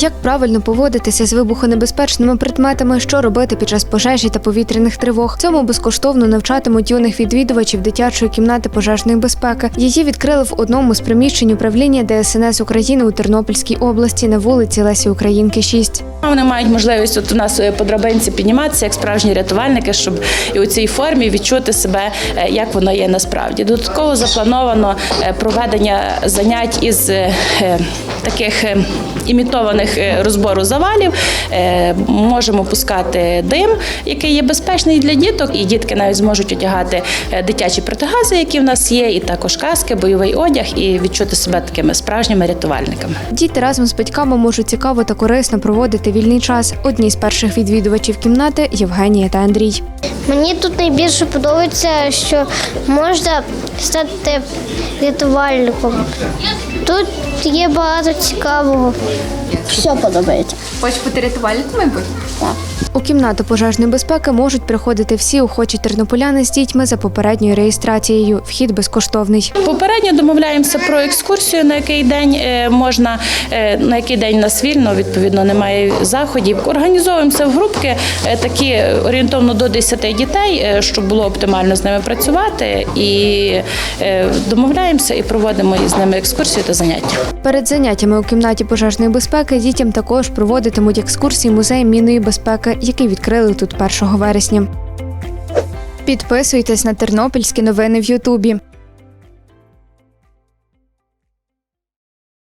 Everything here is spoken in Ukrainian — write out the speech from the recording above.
Як правильно поводитися з вибухонебезпечними предметами, що робити під час пожежі та повітряних тривог. Цьому безкоштовно навчатимуть юних відвідувачів дитячої кімнати пожежної безпеки. Її відкрили в одному з приміщень управління ДСНС України у Тернопільській області на вулиці Лесі Українки, 6. Вони мають можливість от у нас е, по драбинці підніматися як справжні рятувальники, щоб і у цій формі відчути себе, е, як воно є насправді. Додатково заплановано е, проведення занять із таких імітованих розбору завалів. Можемо пускати дим, який є безпечний для діток, і дітки навіть зможуть одягати дитячі протигази, які в нас є, і також каски, бойовий одяг, і відчути себе такими справжніми рятувальниками. Діти разом з батьками можуть цікаво та корисно проводити вільний час. Одні з перших відвідувачів кімнати Євгенія та Андрій. Мені тут найбільше подобається, що можна стати рятувальником. Тут є багато цікавого. Все подобається. Хочеш бути рятувальником майбутнє? У кімнату пожежної безпеки можуть приходити всі охочі тернополяни з дітьми за попередньою реєстрацією. Вхід безкоштовний. Попередньо домовляємося про екскурсію, на який день е, можна, е, на який день нас вільно, відповідно, немає заходів. Організовуємося в групки е, такі орієнтовно до 10 дітей, щоб було оптимально з ними працювати. І домовляємося і проводимо із ними екскурсію та заняття. Перед заняттями у кімнаті пожежної безпеки дітям також проводитимуть екскурсії музею мінної безпеки, який відкрили тут 1 вересня. Підписуйтесь на тернопільські новини в Ютубі.